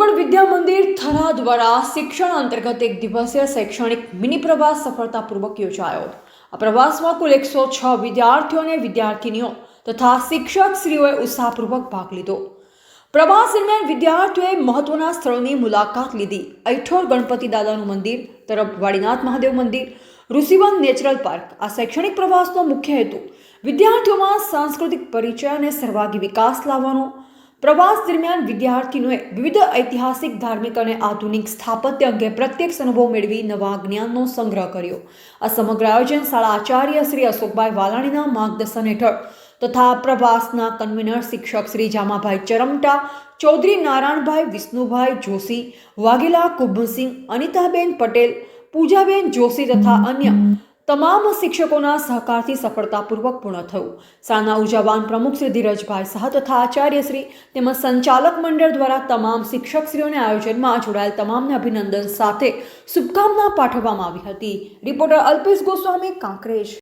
દેવગઢ વિદ્યા મંદિર થરા દ્વારા શિક્ષણ અંતર્ગત એક દિવસીય શૈક્ષણિક મિની પ્રવાસ સફળતાપૂર્વક યોજાયો. આ પ્રવાસમાં કુલ એકસો છ વિદ્યાર્થીઓ અને વિદ્યાર્થિનીઓ તથા શિક્ષકશ્રીઓએ ઉત્સાહપૂર્વક ભાગ લીધો. પ્રવાસ દરમિયાન વિદ્યાર્થીઓએ મહત્વના સ્થળોની મુલાકાત લીધી. ऐઠોર ગણપતિ દાદાનું મંદિર, તરફ વાડીનાથ મહાદેવ મંદિર ઋષિવન નેચરલ પાર્ક. આ શૈક્ષણિક પ્રવાસનો મુખ્ય હેતુ વિદ્યાર્થીઓમાં સાંસ્કૃતિક પરિચય અને સર્વાગી વિકાસ લાવવાનો પ્રવાસ દરમિયાન વિદ્યાર્થીઓએ વિવિધ ઐતિહાસિક, ધાર્મિક અને આધુનિક સ્થાપત્ય અંગે પ્રત્યક્ષ અનુભવ મેળવી નવા જ્ઞાનનો સંગ્રહ કર્યો. આ સમગ્ર આયોજન શાળા આચાર્ય શ્રી અશોકભાઈ વાલાણીના માર્ગદર્શન હેઠળ તથા પ્રવાસના કન્વીનર શિક્ષક શ્રી જામાભાઈ ચરમટા, ચૌધરી નારાયણભાઈ વિષ્ણુભાઈ જોશી, વાઘેલા કુંભસિંહ, અનિતાબેન પટેલ, પૂજાબેન જોશી તથા અન્ય તમામ શિક્ષકોના સહકારથી સફળતાપૂર્વક પૂર્ણ થયું શાળાના ઉર્જાવાન પ્રમુખ શ્રી ધીરજભાઈ શાહ તથા આચાર્યશ્રી તેમજ સંચાલક મંડળ દ્વારા તમામ શિક્ષકશ્રીઓને આયોજનમાં જોડાયેલ તમામને અભિનંદન સાથે શુભકામના પાઠવવામાં આવી હતી. રિપોર્ટર અલ્પેશ ગોસ્વામી, કાંકરેજ.